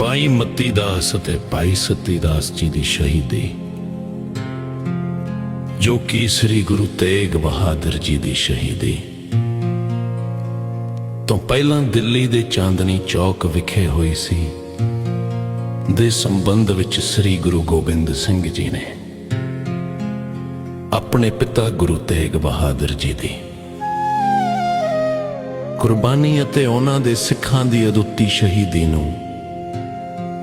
ਭਾਈ ਮੱਤੀ ਦਾਸ ਅਤੇ ਭਾਈ ਸਤੀ ਦਾਸ ਜੀ ਦੀ ਸ਼ਹੀਦੀ, ਜੋ ਕਿ ਸ੍ਰੀ ਗੁਰੂ ਤੇਗ ਬਹਾਦਰ ਜੀ ਦੀ ਸ਼ਹੀਦੀ। ਤੋਂ ਪਹਿਲਾਂ ਦਿੱਲੀ ਦੇ ਚਾਂਦਨੀ ਚੌਕ ਵਿਖੇ ਹੋਈ ਸੀ, ਦੇ ਸੰਬੰਧ ਵਿੱਚ ਸ੍ਰੀ ਗੁਰੂ ਗੋਬਿੰਦ ਸਿੰਘ ਜੀ ਨੇ ਆਪਣੇ ਪਿਤਾ ਗੁਰੂ ਤੇਗ ਬਹਾਦਰ ਜੀ ਦੀ ਕੁਰਬਾਨੀ ਅਤੇ ਉਹਨਾਂ ਦੇ ਸਿੱਖਾਂ ਦੀ ਅਦੁੱਤੀ ਸ਼ਹੀਦੀ ਨੂੰ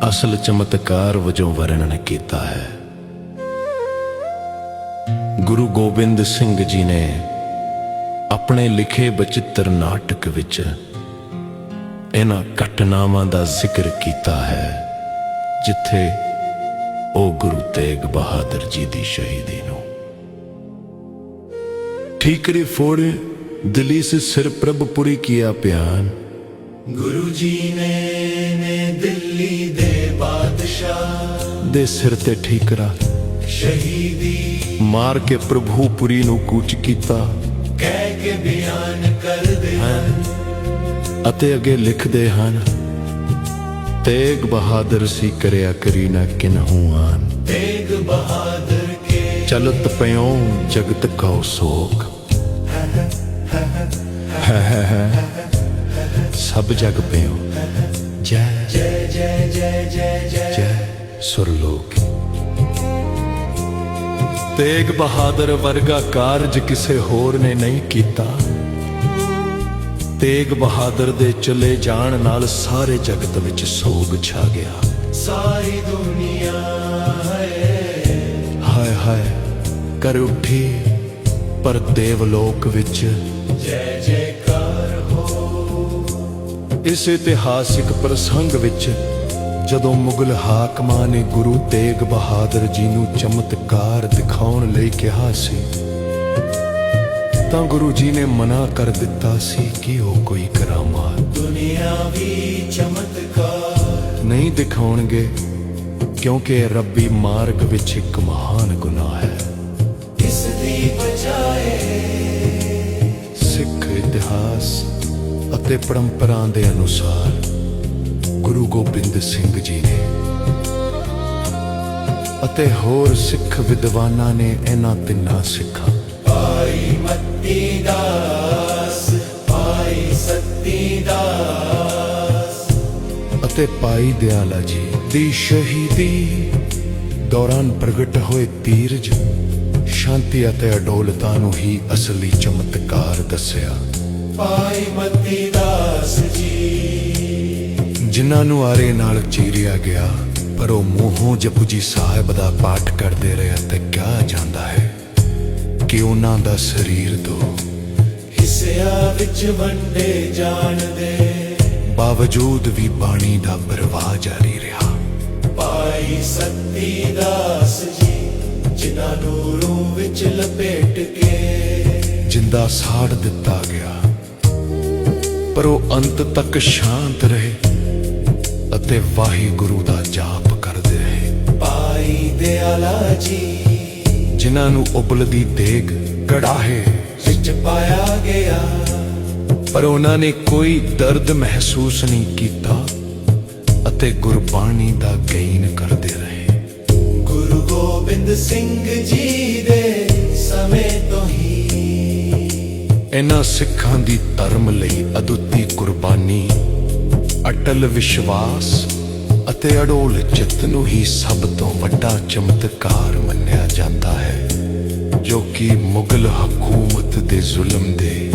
ਅਸਲ ਚਮਤਕਾਰ ਵਜੋਂ ਵਰਣਨ ਕੀਤਾ ਹੈ। ਗੁਰੂ ਗੋਬਿੰਦ ਸਿੰਘ ਜੀ ਨੇ ਆਪਣੇ ਲਿਖੇ ਬਚਿੱਤਰ ਨਾਟਕ ਵਿੱਚ ਇਹਨਾਂ ਘਟਨਾਵਾਂ ਦਾ ਜ਼ਿਕਰ ਕੀਤਾ ਹੈ, ਜਿੱਥੇ ਉਹ ਗੁਰੂ ਤੇਗ ਬਹਾਦਰ ਜੀ ਦੀ ਸ਼ਹੀਦੀ ਨੂੰ। ਠੀਕਰੀ ਫੋੜ ਦਿਲੀ ਸੇ ਸਿਰ ਪ੍ਰਭਪੁਰੀ ਕੀਆ ਪਿਆਨ ਗੁਰੂ ਜੀ ਨੇ ਨੇ ਦਿੱਲੀ ਦੇ ਬਾਦਸ਼ਾਹ ਦੇ ਸਿਰ ਤੇ ਠੀਕਰਾ ਸ਼ਹੀਦੀ ਮਾਰ ਕੇ ਪ੍ਰਭੂਪੁਰੀ ਨੂੰ ਕੂਚ ਕੀਤਾ ਕਹਿ ਕੇ ਬਿਆਨ ਕਰਦੇ ਹਨ ਅਤੇ ਅੱਗੇ ਲਿਖਦੇ ਹਨ ਤੇਗ ਬਹਾਦਰ ਸੀ ਕਰਿਆ ਕਰੀ ਨਾ ਕਿਨਹੂ ਆਨ ਤੇਗ ਬਹਾਦਰ ਕੇ ਚਲਤ ਪਿਓ ਜਗਤ ਕਉ ਸੋਗ ਹੈ ਹੈ ਹੈ ਸਭ ਜਗ ਪਿਓ। ਜੈ ਜੈ ਜੈ ਜੈ ਜੈ ਜੈ ਜੈ ਸੁਰਲੋਕ। ਤੇਗ ਬਹਾਦਰ ਵਰਗਾ ਕਾਰਜ ਕਿਸੇ ਹੋਰ ਨੇ ਨਹੀਂ ਕੀਤਾ। ਤੇਗ ਬਹਾਦਰ ਦੇ ਚਲੇ ਜਾਣ ਨਾਲ ਸਾਰੇ ਜਗਤ ਵਿੱਚ ਸੋਗ ਛਾ ਗਿਆ। ਸਾਰੀ ਦੁਨੀਆ ਹੈ। ਹਾਏ ਹਾਏ ਕਰ ਉੱਠੀ ਪਰ ਦੇਵਲੋਕ ਵਿੱਚ ਜੈ ਹੋ ਇਸ ਇਤਿਹਾਸਿਕ ਪ੍ਰਸੰਗ ਵਿੱਚ ਜਦੋਂ ਮੁਗਲ ਹਾਕਮਾਂ ਨੇ ਗੁਰੂ ਤੇਗ ਬਹਾਦਰ ਜੀ ਨੂੰ ਚਮਤਕਾਰ ਦਿਖਾਉਣ ਲਈ ਕਿਹਾ ਸੀ ਤਾਂ ਗੁਰੂ ਜੀ ਨੇ ਮਨਾ ਕਰ ਦਿੱਤਾ ਸੀ ਕਿ ਉਹ ਕੋਈ ਕਰਾਮਾਤ ਦੁਨੀਆਵੀ ਚਮਤਕਾਰ। ਨਹੀਂ ਦਿਖਾਉਣਗੇ ਕਿਉਂਕਿ ਰੱਬੀ ਮਾਰਗ ਵਿੱਚ ਇੱਕ ਮਹਾਨ ਗੁਨਾਹ ਹੈ। ਇਸ ਦੀ ਬਚਾਏ ਅਤੇ ਪਰੰਪਰਾ ਦੇ ਅਨੁਸਾਰ ਗੁਰੂ ਗੋਬਿੰਦ ਸਿੰਘ ਜੀ ਨੇ ਅਤੇ ਹੋਰ ਸਿੱਖ ਵਿਦਵਾਨਾਂ ਨੇ ਇਹਨਾਂ ਤਿੰਨਾਂ ਸਿੱਖਾਂ ਭਾਈ ਮੱਤੀ ਦਾਸ ਭਾਈ ਸੱਤੀ ਦਾਸ। ਅਤੇ ਭਾਈ ਦਿਆਲਾ ਜੀ ਦੀ ਸ਼ਹੀਦੀ ਦੌਰਾਨ ਪ੍ਰਗਟ ਹੋਏ ਤੀਰਜ ਸ਼ਾਂਤੀ ਅਤੇ ਅਡੋਲਤਾ ਨੂੰ ਹੀ ਅਸਲੀ ਚਮਤਕਾਰ ਦੱਸਿਆ। ਭਾਈ ਮੱਤੀ ਦਾਸ ਜੀ। ਜਿਨ੍ਹਾਂ ਨੂੰ ਆਰੇ ਨਾਲ ਚੀਰਿਆ ਗਿਆ ਪਰ ਉਹ ਮੂੰਹੋਂ ਜਪਜੀ ਸਾਹਿਬ ਦਾ ਪਾਠ ਕਰਦੇ ਰਹੇ ਤੇ ਕਿਹਾ ਜਾਂਦਾ ਹੈ ਕਿ ਉਹਨਾਂ ਦਾ ਸਰੀਰ ਤੋਂ ਹਿੱਸਿਆਂ ਵਿੱਚ ਵੰਡੇ ਜਾਣ ਦੇ। ਬਾਵਜੂਦ ਵੀ ਬਾਣੀ ਦਾ ਪ੍ਰਵਾਹ ਜਾਰੀ ਰਿਹਾ। ਭਾਈ ਸੱਤੀ ਦਾਸ ਜੀ ਜਿਨ੍ਹਾਂ ਨੂੰ ਰੂਹ ਵਿੱਚ ਲਪੇਟ ਕੇ। ਜਿੰਦਾ ਸਾੜ ਦਿੱਤਾ ਗਿਆ। ਪਰ ਉਹ ਅੰਤ ਤੱਕ ਸ਼ਾਂਤ ਰਹੇ ਅਤੇ ਵਾਹਿਗੁਰੂ ਦਾ ਜਾਪ ਕਰਦੇ ਰਹੇ। ਭਾਈ ਦਿਆਲਾ ਜੀ। ਜਿਨ੍ਹਾਂ ਨੂੰ ਉਬਲਦੀ ਦੇਗ ਕੜਾਹੇ ਵਿੱਚ ਪਾਇਆ ਗਿਆ। ਪਰ ਉਹਨਾਂ ਨੇ ਕੋਈ ਦਰਦ ਮਹਿਸੂਸ ਨਹੀਂ ਕੀਤਾ ਅਤੇ ਗੁਰਬਾਣੀ ਦਾ ਗਾਇਨ ਕਰਦੇ ਰਹੇ। ਗੁਰੂ ਗੋਬਿੰਦ ਸਿੰਘ ਜੀ ਦੇ ਇਹਨਾਂ ਸਿੱਖਾਂ ਦੀ ਧਰਮ ਲਈ ਅਦੁੱਤੀ ਕੁਰਬਾਨੀ, ਅਟਲ ਵਿਸ਼ਵਾਸ ਅਤੇ ਅਡੋਲ ਚਿੱਤ ਨੂੰ ਹੀ ਸਭ ਤੋਂ ਵੱਡਾ ਚਮਤਕਾਰ ਮੰਨਿਆ ਜਾਂਦਾ ਹੈ, ਜੋ ਕਿ ਮੁਗਲ ਹਕੂਮਤ ਦੇ ਜ਼ੁਲਮ ਦੇ